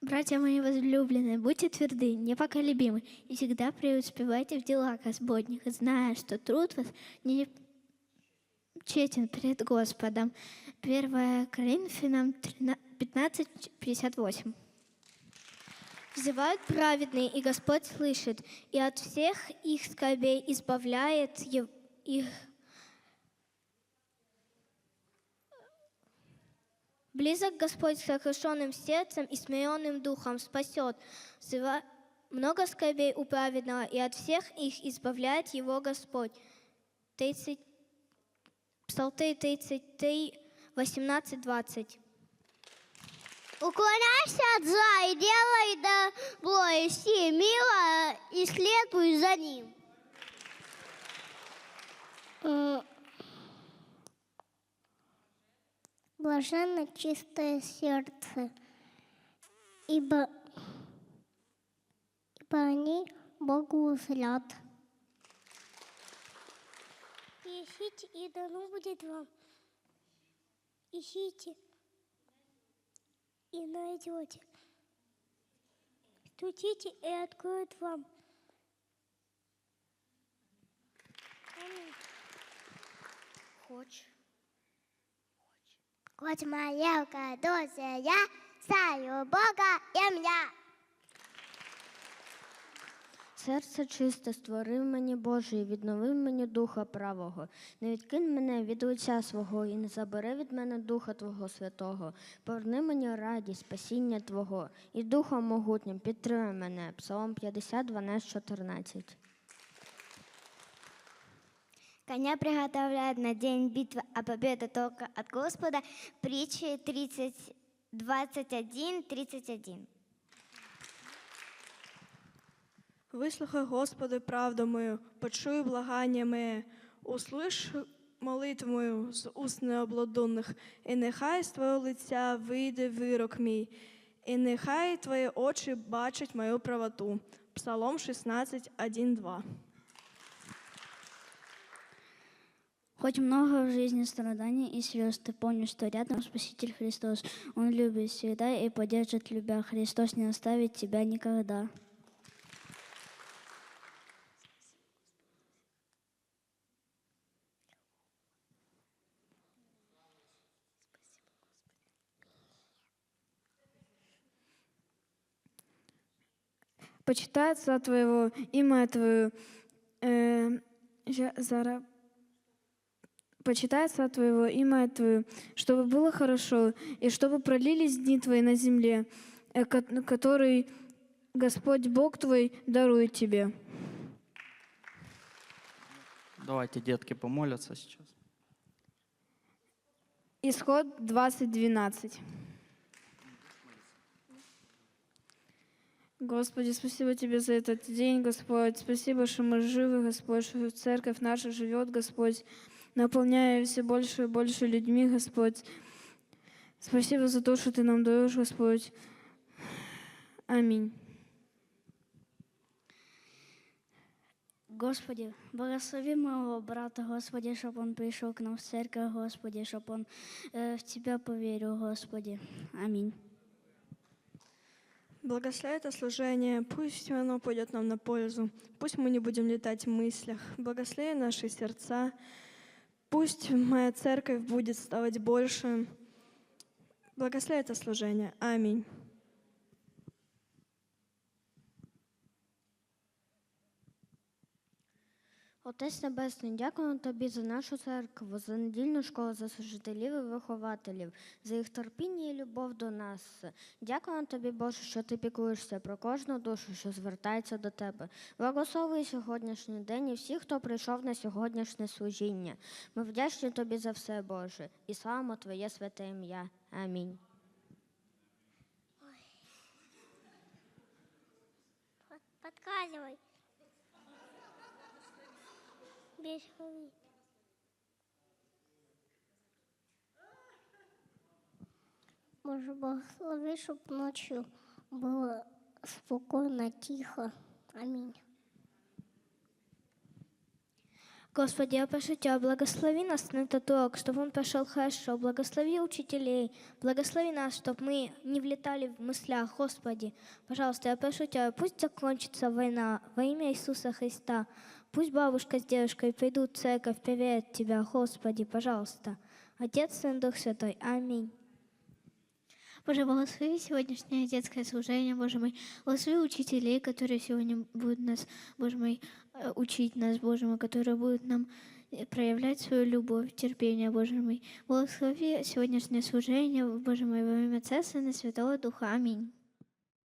Братья мои возлюбленные, будьте тверды, непоколебимы и всегда преуспевайте в делах Господних, зная, что труд вас не честен пред Господом. 1 Коринфянам 15, 58. Взывают праведные, и Господь слышит, и от всех их скорбей избавляет их. Близок Господь с сокрушенным сердцем и смиренным духом спасет. Много скорбей у праведного, и от всех их избавляет его Господь. 30, Псалтырь 33, 18, 20. Уклоняйся от зла и делай добро, ищи мило и следуй за ним. Блаженно чистое сердце, ибо, ибо они Богу узрят. Ищите, и дано будет вам. Ищите, и найдете. Стучите, и откроют вам. Хочешь? Хоть маленькая доза я, знаю Бога ім'я. Серце чисте, створив мені Боже, і відновив мені духа правого. Не відкинь мене від лиця свого, і не забери від мене духа Твого Святого. Поверни мені радість, спасіння Твого, і духом могутнім підтримай мене. Псалом 50, 12, 14. Коня приготовляют на день битвы, а победа только от Господа. Притчи 30, 21, 31. Вислухай, Господи, правду мою, почуй благання моє, услиш молитву мою з уст необладунних, і нехай з Твого лиця вийде вирок мій, і нехай Твої очі бачать мою правоту. Псалом 16, 1, 2. Хоть много в жизни страданий и слез, ты помни, что рядом Спаситель Христос. Он любит всегда и поддержит любя. Христос не оставит тебя никогда. Почитай отца твоего и мать твою. Э, зара- Почитай отца твоего и мать твою, чтобы было хорошо, и чтобы пролились дни твои на земле, э, ко- который Господь Бог твой дарует тебе. Давайте детки помолятся сейчас. Исход 20.12. Господи, спасибо Тебе за этот день, Господь. Спасибо, что мы живы, Господь, что церковь наша живет, Господь, наполняя все больше и больше людьми, Господь. Спасибо за то, что Ты нам даешь, Господь. Аминь. Господи, благослови моего брата, Господи, чтобы он пришел к нам в церковь, Господи, чтобы он э, в Тебя поверил, Господи. Аминь. Благослови это служение, пусть оно пойдет нам на пользу, пусть мы не будем летать в мыслях. Благослови наши сердца, пусть моя церковь будет ставать больше. Благослови это служение. Аминь. Отець Небесний, дякуємо тобі за нашу церкву, за недільну школу, за служителів і вихователів, за їх терпіння і любов до нас. Дякуємо тобі, Боже, що ти піклуєшся про кожну душу, що звертається до тебе. Благословуй сьогоднішній день і всіх, хто прийшов на сьогоднішнє служіння. Ми вдячні тобі за все, Боже, і славимо Твоє святе ім'я. Амінь. Подказывай. Хуй. Боже, благослови, щоб ночью было спокойно, тихо. Аминь. Господи, я прошу Тебя, благослови нас на этот урок, чтобы он прошел хорошо. Благослови учителей, благослови нас, чтобы мы не влетали в мыслях. Господи, пожалуйста, я прошу Тебя, пусть закончится война во имя Иисуса Христа. Пусть бабушка с дедушкой придут в церковь, поверят в Тебя, Господи, пожалуйста. Отец, Сын, Дух Святой. Аминь. Боже, благослови сегодняшнее детское служение, Боже мой. Благослови учителей, которые сегодня будут нас, Боже мой, учить нас, Боже мой, которые будут нам э, проявлять свою любовь, терпение, Боже мой. Благослови сегодняшнее служение, Боже мой, во имя Сына, и Святого Духа. Аминь.